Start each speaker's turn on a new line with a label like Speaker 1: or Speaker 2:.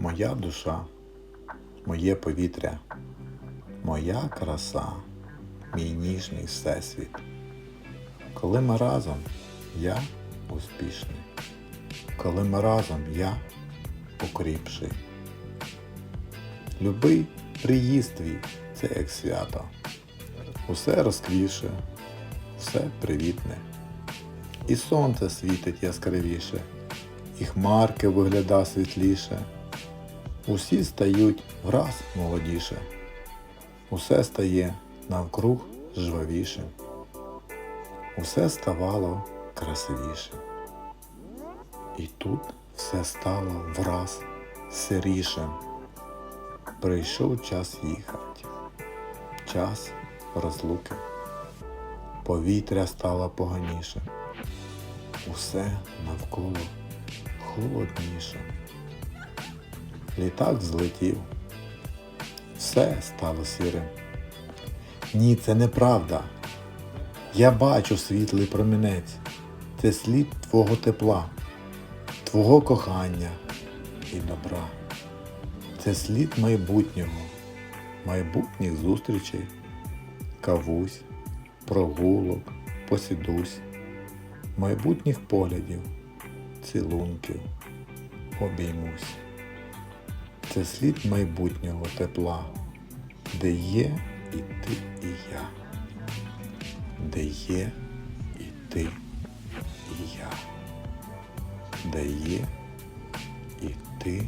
Speaker 1: моя душа, моє повітря, моя краса, мій ніжний всесвіт. Коли ми разом, я успішний. Коли ми разом, я укріпший. Любий приїзд твій це як свято. Усе розквіше, все привітне. І сонце світить яскравіше, і хмарки вигляда світліше. Усі стають враз молодіше. Усе стає навкруг жвавіше. Усе ставало красивіше. І тут все стало враз сирішим. Прийшов час їхати, час розлуки. Повітря стало поганіше. Усе навколо холодніше. Літак злетів. Все стало сірим. Ні, це неправда. Я бачу світлий промінець. Це слід твого тепла, твого кохання і добра. Це слід майбутнього, майбутніх зустрічей, кавусь, прогулок, посідусь, майбутніх поглядів, цілунків, обіймусь. Це слід майбутнього тепла, де є і ти, і я, де є і ти, і я, де є і ти,